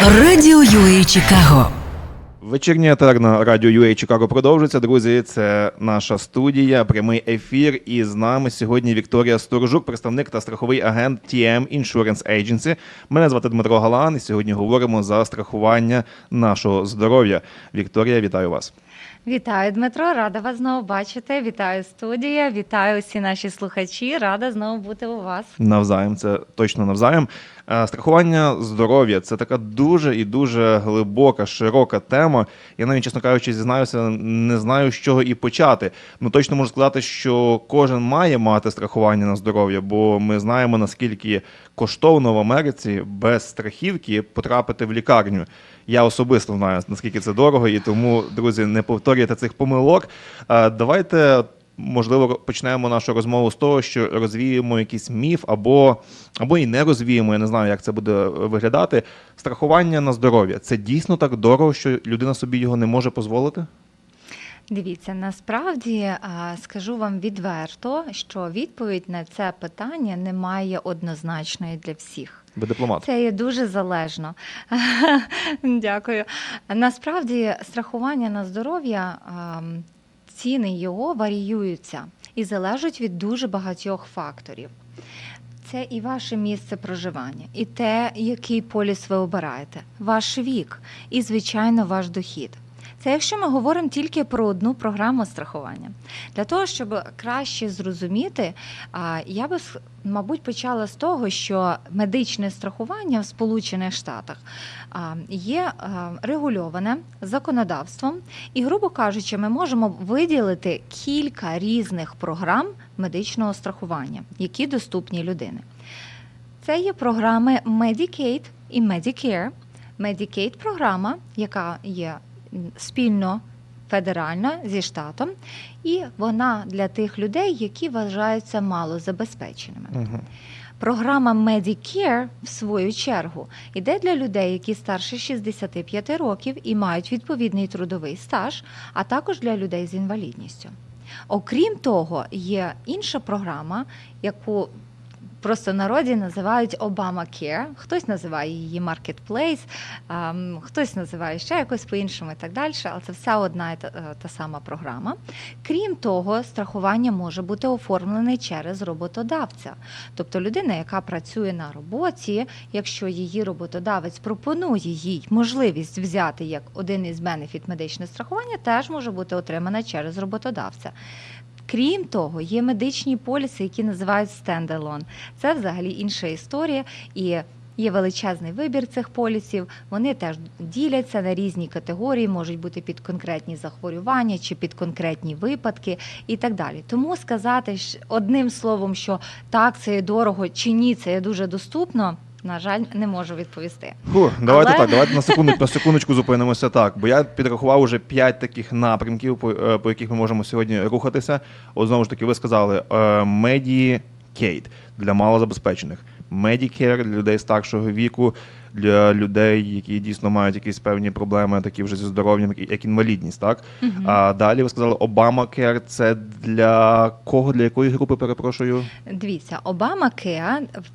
Радіо UA Чикаго. Вечірній етер на радіо UA Чикаго продовжується. Друзі, це наша студія, прямий ефір. І з нами сьогодні Вікторія Сторожук, представник та страховий агент TM Insurance Agency. Мене звати Дмитро Галан, і сьогодні говоримо за страхування нашого здоров'я. Вікторія, вітаю вас. Вітаю, Дмитро, рада вас знову бачити. Вітаю студія, вітаю всі наші слухачі. Рада знову бути у вас. Навзаєм, це точно навзаєм. Е, Страхування здоров'я це така дуже і дуже глибока, широка тема. Я навіть, чесно кажучи, зізнаюся, не знаю, з чого і почати. Ну точно можу сказати, що кожен має мати страхування на здоров'я, бо ми знаємо наскільки коштовно в Америці без страхівки потрапити в лікарню. Я особисто знаю наскільки це дорого, і тому, друзі, не повторюйте цих помилок. Е, Давайте можливо, почнемо нашу розмову з того, що розвіємо якийсь міф, або, або і не розвіємо, я не знаю, як це буде виглядати. Страхування на здоров'я це дійсно так дорого, що людина собі його не може дозволити? Дивіться, насправді скажу вам відверто, що відповідь на це питання немає однозначної для всіх. Ви дипломат. Це є дуже залежно. Дякую. Насправді, страхування на здоров'я, ам, ціни його варіюються і залежать від дуже багатьох факторів. Це і ваше місце проживання, і те, який поліс ви обираєте, ваш вік, і, звичайно, ваш дохід. Це якщо ми говоримо тільки про одну програму страхування. Для того, щоб краще зрозуміти, я би, мабуть, почала з того, що медичне страхування в Сполучених Штатах є регульоване законодавством, і, грубо кажучи, ми можемо виділити кілька різних програм медичного страхування, які доступні людини. Це є програми Medicaid і Medicare. Medicaid програма, яка є спільно федеральна зі штатом, і вона для тих людей, які вважаються малозабезпеченими. Угу. Програма Medicare, в свою чергу, іде для людей, які старше 65 років і мають відповідний трудовий стаж, а також для людей з інвалідністю. Окрім того, є інша програма, яку просто народі називають Obamacare, хтось називає її Marketplace, ем, хтось називає ще якось по-іншому і так далі, але це вся одна і е, та сама програма. Крім того, страхування може бути оформлене через роботодавця. Тобто людина, яка працює на роботі, якщо її роботодавець пропонує їй можливість взяти як один із бенефіт медичне страхування, теж може бути отримана через роботодавця. Крім того, є медичні поліси, які називають стендалон. Це взагалі інша історія і. Є величезний вибір цих полісів. Вони теж діляться на різні категорії, можуть бути під конкретні захворювання чи під конкретні випадки і так далі. Тому сказати одним словом, що так, це є дорого чи ні, це є дуже доступно. На жаль, не можу відповісти. Фу, давайте Але- так, давайте на секунду на секундочку зупинимося так. Бо я підрахував уже п'ять таких напрямків, по, е, по яких ми можемо сьогодні рухатися. От знову ж таки, ви сказали Medicaid для малозабезпечених, Medicare для людей старшого віку, для людей, які дійсно мають якісь певні проблеми, такі вже зі здоров'ям, як- інвалідність, так? А далі ви сказали Obamacare – це для кого, для якої групи, перепрошую? Дивіться, Обама в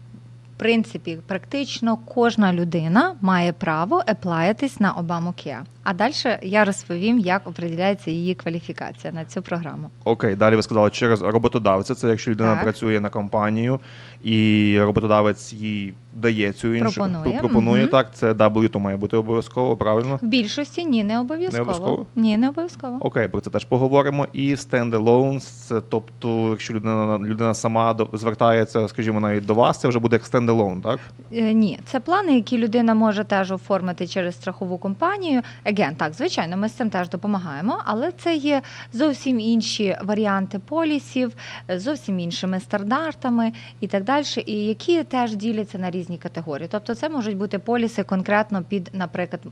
принципі, практично кожна людина має право еплаятись на Обаму Кеа. А далі я розповім, як определяється її кваліфікація на цю програму. Окей, далі ви сказали через роботодавця. Це якщо людина Так. працює на компанію і роботодавець їй дає цю іншу Пропонує, пропонує мгм. так. Це W, то має бути обов'язково, правильно? В більшості ні, не обов'язково. Не обов'язково? Ні, не обов'язково. Окей, про це теж поговоримо. І standalones, це тобто, якщо людина людина сама до звертається, скажімо, навіть до вас, це вже буде як standalone, так? Е, Ні, це плани, які людина може теж оформити через страхову компанію. Again, так, звичайно, ми з цим теж допомагаємо, але це є зовсім інші варіанти полісів, е, зовсім іншими стандартами і так далі, і які теж діляться на різні категорії. Тобто, це можуть бути поліси конкретно під, наприклад, м,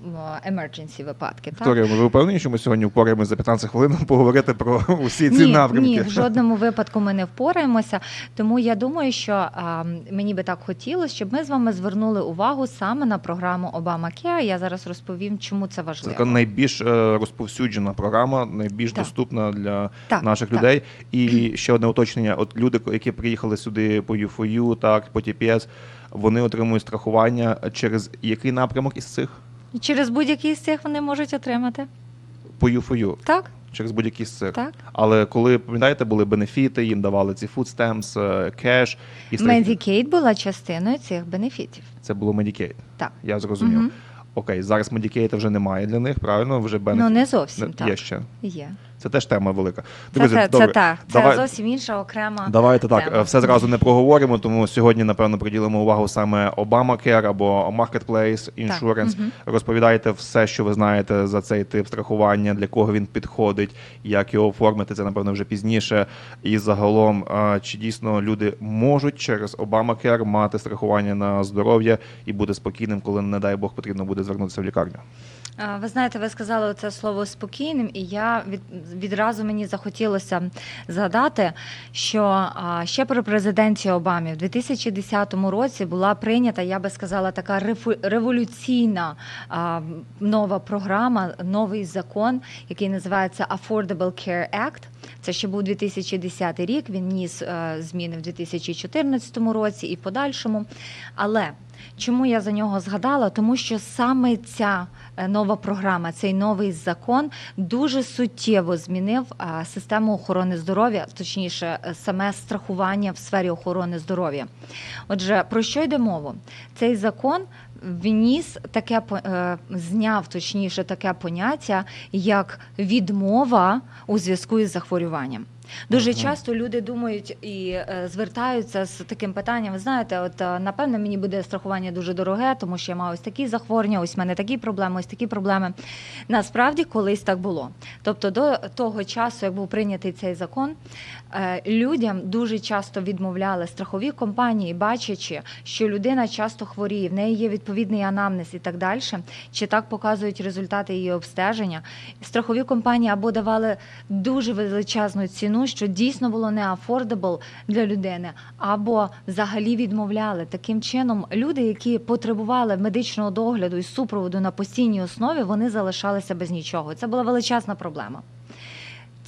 emergency випадки. Вікторія, ви впевнені, що ми сьогодні впораємося за 15 хвилин поговорити про усі ці ні, напрямки? Ні, в жодному випадку ми не впораємося. Тому я думаю, що а, мені би так хотілося, щоб ми з вами звернули увагу саме на програму Obamacare. Я зараз розповім, чому це важливо. Це така найбільш е, розповсюджена програма, найбільш Так. доступна для Так, наших так. людей. І ще одне уточнення: от люди, які приїхали сюди по UFOU, так по TPS, вони отримують страхування через який напрямок із цих? Через будь-який з цих вони можуть отримати. По UFOU. Так, Через будь-які з цих. так. Але коли пам'ятаєте, були бенефіти, їм давали ці food stamps, е, кеш і. Medicaid була частиною цих бенефітів. Це було Medicaid. Так. Я зрозумів. Мгм. Окей, зараз медікейта вже немає для них, правильно? Вже benefit. Ну не зовсім Не- так. Є ще. Є. Це теж тема велика. Це, Друзі, це, добре. це так. Це Давай- зовсім інша окрема. Давайте так, тема. е, все зразу не проговоримо, тому сьогодні, напевно, приділимо увагу саме Obamacare або Marketplace Insurance. мгм. Розповідайте все, що ви знаєте за цей тип страхування, для кого він підходить, як його оформити, це, напевно, вже пізніше. І загалом, чи дійсно люди можуть через Obamacare мати страхування на здоров'я і бути спокійним, коли, не дай Бог, потрібно буде звернутися в лікарню. Ви знаєте, ви сказали це слово спокійним, і я від, відразу мені захотілося згадати, що ще при президенті Обамі в 2010 році була прийнята, я би сказала, така революційна нова програма, новий закон, який називається Affordable Care Act. Це ще був 2010 рік. Він ніс е, зміни в 2014 році і в подальшому. Але Чому я за нього згадала? Тому що саме ця е, нова програма, цей новий закон дуже суттєво змінив систему охорони здоров'я, точніше, е, саме страхування в сфері охорони здоров'я. Отже, про що йде мова? Цей закон вніс таке е, зняв точніше таке поняття, як відмова у зв'язку із захворюванням. Дуже часто люди думають і е, звертаються з таким питанням. Ви знаєте, от е, напевно мені буде страхування дуже дороге, тому що я маю ось такі захворювання, ось в мене такі проблеми, ось такі проблеми. Насправді колись так було. Тобто до того часу, як був прийнятий цей закон, е, людям дуже часто відмовляли страхові компанії, бачачи, що людина часто хворіє, в неї є відповідний анамнез і так далі. Чи так показують результати її обстеження? Страхові компанії або давали дуже величезну ціну, що дійсно було не affordable для людини, або взагалі відмовляли. Таким чином, люди, які потребували медичного догляду і супроводу на постійній основі, вони залишалися без нічого. Це була величезна проблема.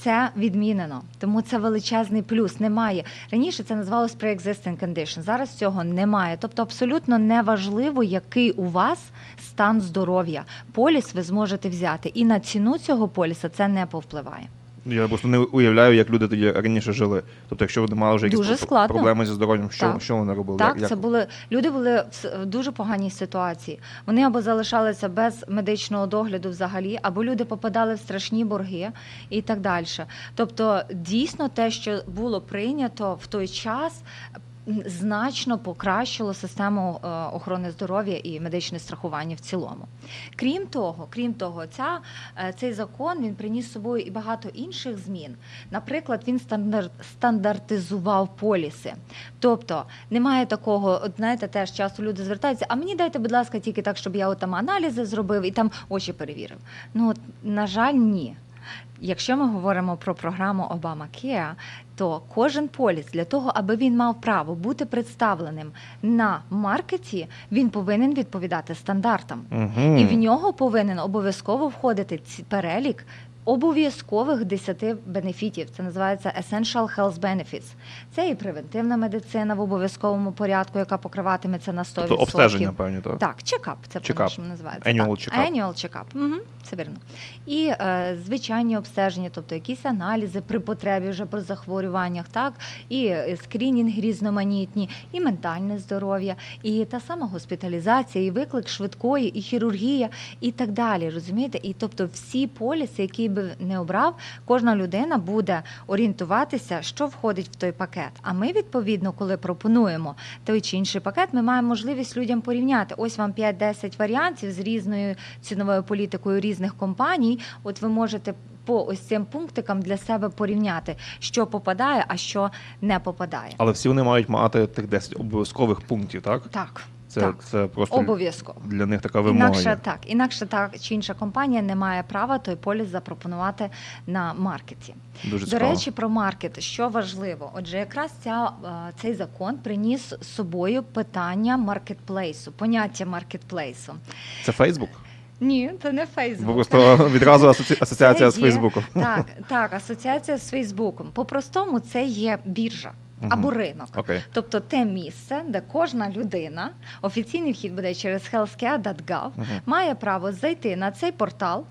Це відмінено, тому це величезний плюс. Немає раніше. Це називалось pre-existing condition, Зараз цього немає. Тобто, абсолютно неважливо, який у вас стан здоров'я. Поліс ви зможете взяти, і на ціну цього поліса це не повпливає. Я просто не уявляю, як люди тоді раніше жили. Тобто, якщо вони мали вже якісь Дуже складно. проблеми зі здоров'ям, що, Так. що вони робили? Так, Як- це були люди були в дуже поганій ситуації. Вони або залишалися без медичного догляду взагалі, або люди попадали в страшні борги і так далі. Тобто, дійсно, те, що було прийнято в той час. Значно покращило систему е, охорони здоров'я і медичне страхування в цілому. Крім того, крім того, ця, е, цей закон він приніс з собою і багато інших змін. Наприклад, він стандар- стандартизував поліси. Тобто немає такого, от знаєте, теж часто люди звертаються, а мені дайте, будь ласка, тільки так, щоб я от там аналізи зробив і там очі перевірив. Ну, от, на жаль, ні. Якщо ми говоримо про програму Обама-Кеа, то кожен поліс для того, аби він мав право бути представленим на маркеті, він повинен відповідати стандартам. угу. І в нього повинен обов'язково входити ці- перелік обов'язкових 10 бенефітів. Це називається Essential Health Benefits. Це і превентивна медицина в обов'язковому порядку, яка покриватиметься на 100%. Тобто обстеження, певні, так? Так, чекап, це Check-up. по-нашому називається. Annual check-up. Annual check-up. Угу, це вірно. І е, звичайні обстеження, тобто якісь аналізи при потребі вже при захворюваннях, так, і е, скринінги різноманітні, і ментальне здоров'я, і та сама госпіталізація, і виклик швидкої, і хірургія, і так далі. Розумієте? І тобто всі поліси, які би не обрав, кожна людина буде орієнтуватися, що входить в той пакет. А ми, відповідно, коли пропонуємо той чи інший пакет, ми маємо можливість людям порівняти. Ось вам 5-10 варіантів з різною ціновою політикою різних компаній. От ви можете по ось цим пунктикам для себе порівняти, що попадає, а що не попадає. Але всі вони мають мати тих 10 обов'язкових пунктів, так? Так, Це, так. це просто обов'язково. для них така вимога. Інакше є. так, інакше так чи інша компанія не має права той поліс запропонувати на маркеті. Дуже До речі, про маркет, що важливо, отже, якраз ця, е, цей закон приніс з собою питання маркетплейсу, поняття маркетплейсу. Це Фейсбук? Ні, це не Фейсбук. Просто відразу асоці... асоціація з Це є- Фейсбуком. Так, так, асоціація з Фейсбуком. По-простому, це є біржа. Або ринок. Окей. Тобто те місце, де кожна людина, офіційний вхід буде через healthcare.gov, має право зайти на цей портал,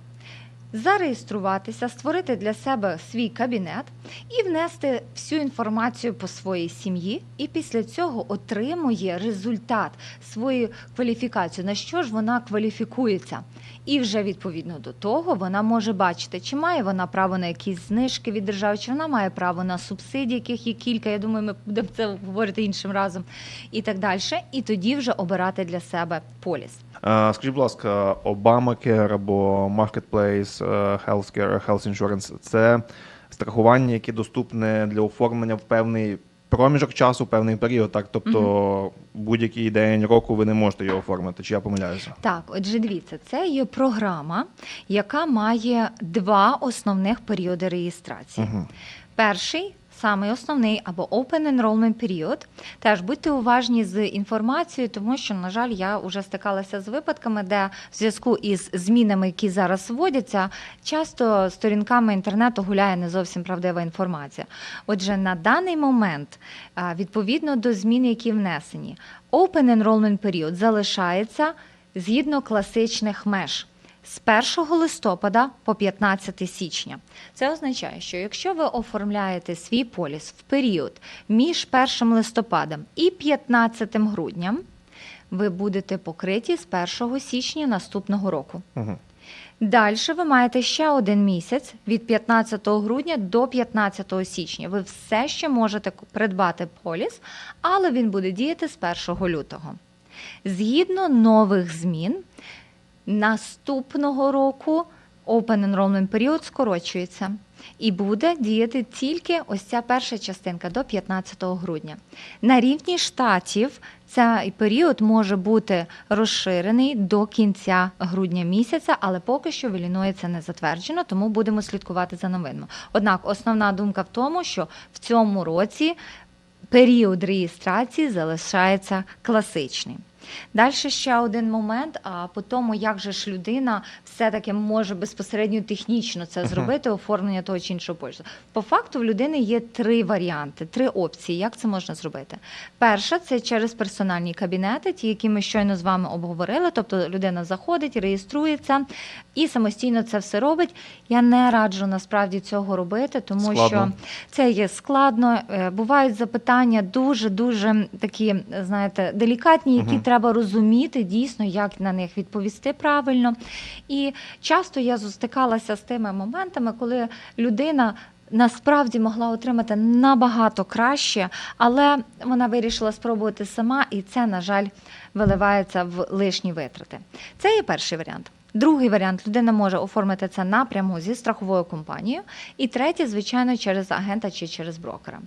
зареєструватися, створити для себе свій кабінет і внести всю інформацію по своїй сім'ї, і після цього отримує результат свою кваліфікацію, на що ж вона кваліфікується. І вже відповідно до того вона може бачити, чи має вона право на якісь знижки від держави, чи вона має право на субсидії, яких є кілька. Я думаю, ми будемо це говорити іншим разом, і так далі. І тоді вже обирати для себе поліс. Скажіть, будь ласка, Obamacare або Marketplace е, Healthcare, Health Insurance – це страхування, яке доступне для оформлення в певний проміжок часу, певний період. Так, тобто будь-який день року ви не можете його оформити. Чи я помиляюся? Так, отже, дивіться, це є програма, яка має два основних періоди реєстрації. Угу. Перший. Самий основний або open enrollment період. Теж будьте уважні з інформацією, тому що, на жаль, я вже стикалася з випадками, де в зв'язку із змінами, які зараз вводяться, часто сторінками інтернету гуляє не зовсім правдива інформація. Отже, на даний момент, відповідно до змін, які внесені, open enrollment період залишається згідно класичних меж. З 1 листопада по 15 січня. Це означає, що якщо ви оформляєте свій поліс в період між 1 листопадом і 15 грудням, ви будете покриті з 1 січня наступного року. Угу. Далі ви маєте ще один місяць від 15 грудня до 15 січня. Ви все ще можете придбати поліс, але він буде діяти з 1 лютого. Згідно нових змін, наступного року Open Enrollment період скорочується і буде діяти тільки ось ця перша частинка до 15 грудня. На рівні штатів цей період може бути розширений до кінця грудня місяця, але поки що в Ілліної це не затверджено, тому будемо слідкувати за новинами. Однак основна думка в тому, що в цьому році період реєстрації залишається класичним. Далі ще один момент. А по тому, як же ж людина все-таки може безпосередньо технічно це зробити, оформлення того чи іншого полісу. По факту в людини є три варіанти, три опції, як це можна зробити. Перша це через персональні кабінети, ті, які ми щойно з вами обговорили. Тобто людина заходить, реєструється і самостійно це все робить. Я не раджу насправді цього робити, тому Складно. що це є складно. Е, Бувають запитання дуже дуже такі, знаєте, делікатні, які Мгм. Треба розуміти дійсно, як на них відповісти правильно. І часто я зустикалася з тими моментами, коли людина. Насправді могла отримати набагато краще, але вона вирішила спробувати сама, і це, на жаль, виливається в лишні витрати. Це є перший варіант. Другий варіант людина може оформити це напряму зі страховою компанією. І третє, звичайно, через агента чи через брокера.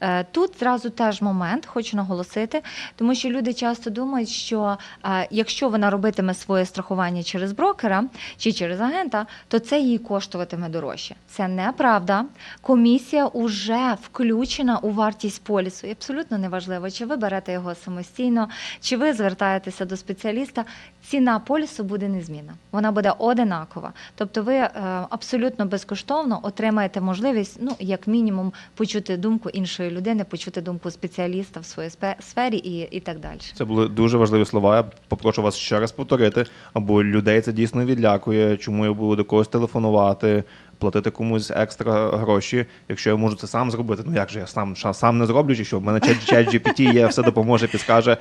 Е, Тут зразу теж момент, хочу наголосити, тому що люди часто думають, що е, якщо вона робитиме своє страхування через брокера чи через агента, то це їй коштуватиме дорожче. Це неправда. Комісія вже включена у вартість полісу. І абсолютно неважливо, чи ви берете його самостійно, чи ви звертаєтеся до спеціаліста. Ціна полісу буде незмінна. Вона буде одинакова. Тобто, ви е, абсолютно безкоштовно отримаєте можливість, ну як мінімум, почути думку іншої людини, почути думку спеціаліста в своїй сфері і, і так далі. Це були дуже важливі слова. Я попрошу вас ще раз повторити, або людей це дійсно відлякує, чому я буду до когось телефонувати, платити комусь екстра гроші, якщо я можу це сам зробити. Ну як же я сам сам не зроблю, чи що? В мене чат GPT є, все допоможе, підскаже.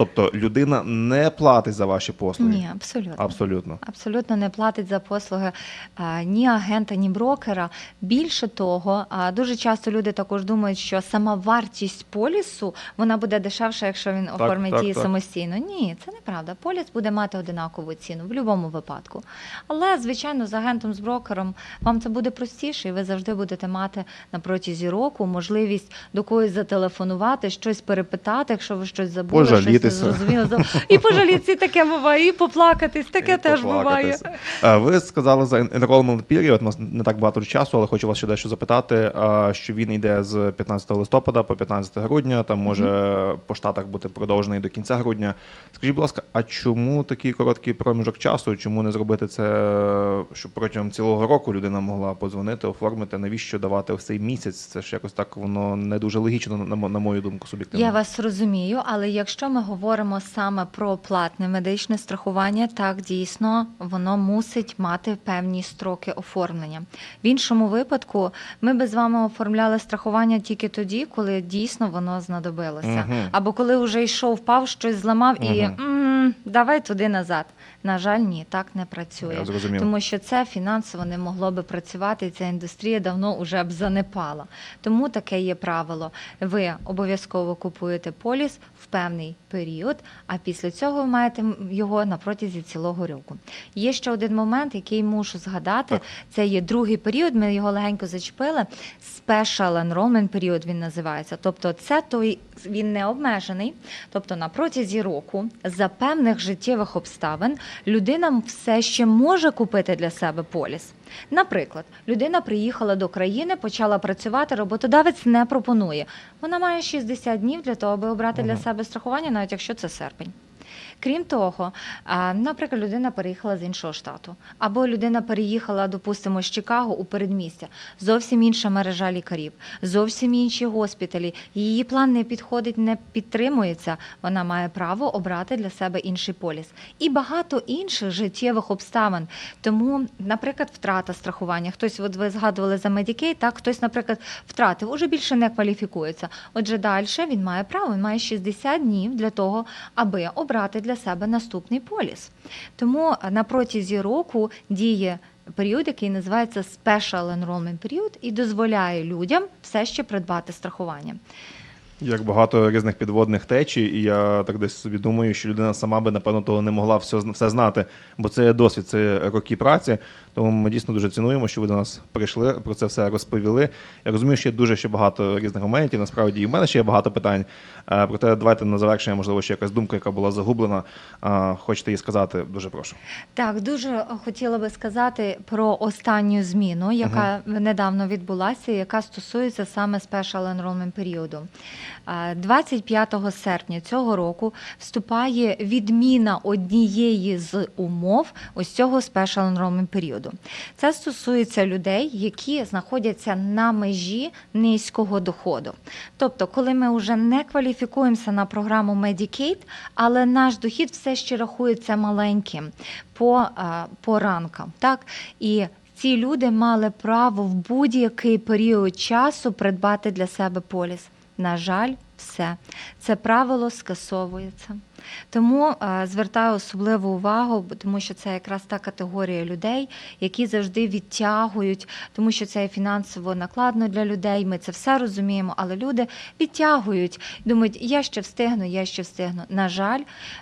Тобто людина не платить за ваші послуги. Ні, абсолютно. Абсолютно. Абсолютно не платить за послуги а, ні агента, ні брокера. Більше того, а, дуже часто люди також думають, що сама вартість полісу вона буде дешевша, якщо він Так, оформить так, її так. самостійно. Ні, це неправда. Поліс буде мати одинакову ціну в будь-якому випадку. Але, звичайно, з агентом, з брокером вам це буде простіше, і ви завжди будете мати на протязі року можливість до когось зателефонувати, щось перепитати, якщо ви щось забули, щось пожалітися. Зрозуміло. І пожалітися таке буває, і поплакатись, таке І теж буває. Е, Ви сказали за enrollment period, у нас не так багато часу, але хочу вас ще дещо запитати, що він йде з 15 листопада по 15 грудня, там може по штатах бути продовжений до кінця грудня. Скажіть, будь ласка, а чому такий короткий проміжок часу? Чому не зробити це, щоб протягом цілого року людина могла подзвонити, оформити? Навіщо давати ось цей місяць? Це ж якось так воно не дуже логічно, на, на мою думку, суб'єктивно. Я вас розумію, але якщо ми говоримо саме про платне медичне страхування, так дійсно воно мусить мати певні строки оформлення. В іншому випадку ми би з вами оформляли страхування тільки тоді, коли дійсно воно знадобилося, Мгм. або коли вже йшов, впав, щось зламав і Мгм. «М, давай туди назад. На жаль, ні, так не працює. Я. Тому що це фінансово не могло би працювати, і ця індустрія давно вже б занепала. Тому таке є правило. Ви обов'язково купуєте поліс певний період, а після цього ви маєте його на протязі цілого року. Є ще один момент, який мушу згадати. Так. Це є другий період. Ми його легенько зачепили. Special Enrollment період він називається. Тобто, це той він не обмежений. Тобто, на протязі року за певних життєвих обставин людина все ще може купити для себе поліс. Наприклад, людина приїхала до країни, почала працювати, роботодавець не пропонує. Вона має 60 днів для того, аби обрати для Мгм. Себе страхування, навіть якщо це серпень. Крім того, наприклад, людина переїхала з іншого штату, або людина переїхала, допустимо, з Чикаго у передмістя. Зовсім інша мережа лікарів, зовсім інші госпіталі. Її план не підходить, не підтримується. Вона має право обрати для себе інший поліс і багато інших життєвих обставин. Тому, наприклад, втрата страхування. Хтось, от ви згадували за Medicaid, так хтось, наприклад, втратив, уже більше не кваліфікується. Отже, далі він має право, він має 60 днів для того, аби обрати для себе наступний поліс. Тому е, на протязі року діє період, який називається Special Enrollment Period і дозволяє людям все ще придбати страхування. Як багато різних підводних течій, і я так десь собі думаю, що людина сама би напевно того не могла все, все знати, бо це досвід, це роки праці. Тому ми дійсно дуже цінуємо, що ви до нас прийшли, про це все розповіли. Я розумію, що є дуже ще багато різних моментів. Насправді, і в мене ще є багато питань. Е, Проте давайте на завершення, можливо, ще якась думка, яка була загублена. Е, Хочете її сказати? Дуже прошу. Так, дуже хотіла би сказати про останню зміну, яка недавно відбулася, яка стосується саме Special Enrollment періоду. 25 серпня цього року вступає відміна однієї з умов ось цього Special Enrollment періоду. Це стосується людей, які знаходяться на межі низького доходу. Тобто, коли ми вже не кваліфікуємося на програму Medicaid, але наш дохід все ще рахується маленьким по, по ранкам. Так? І ці люди мали право в будь-який період часу придбати для себе поліс. На жаль, все це правило скасовується. Тому е, звертаю особливу увагу, тому що це якраз та категорія людей, які завжди відтягують, тому що це фінансово накладно для людей. Ми це все розуміємо, але люди відтягують, думають, я ще встигну, я ще встигну. На жаль,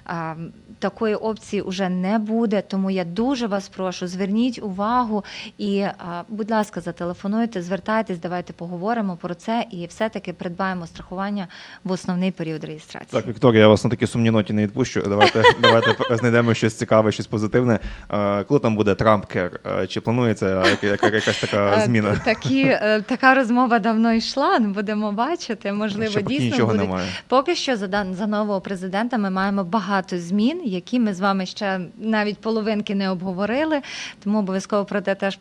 е, такої опції вже не буде. Тому я дуже вас прошу, зверніть увагу і, е, будь ласка, зателефонуйте, звертайтесь, давайте поговоримо про це і все-таки придбаємо страхування в основний період реєстрації. Так, Вікторія, я вас на такій сумній ноті не відпущу. Давайте, давайте знайдемо щось цікаве, щось позитивне. Е, Коли там буде Трамп Кер? Е, Чи планується яка- яка- якась така Е, зміна? Такі, така розмова давно йшла. ну, Будемо бачити. Можливо, Ще поки дійсно нічого буде. немає. Поки що за за нового президента ми маємо багато змін, які ми з вами ще навіть половинки не обговорили. Тому обов'язково про те теж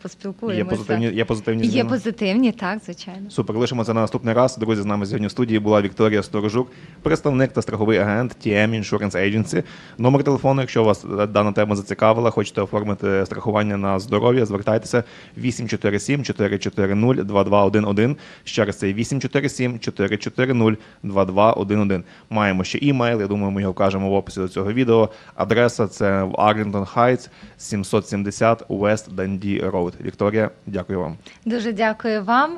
Є позитивні, є позитивні Є позитивні, так звичайно. Супер, лишимо це на наступний раз. Друзі, з нами сьогодні в студії була Вікторія Сторожук, представник та страховий агент TM Insurance Agency. Номер телефону, якщо вас е, дана тема зацікавила, хочете оформити страхування на здоров'я, звертайтеся 847 440 2211. Ще раз це 847 440 2211. Маємо ще імейл, я думаю, ми його вкажемо в описі до цього відео. Адреса це в Arlington Heights, 770 West Dundee Road. Вікторія, дякую вам. Дуже дякую вам.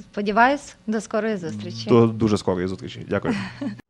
Сподіваюсь, до скорої зустрічі. До дуже скорої зустрічі. Дякую.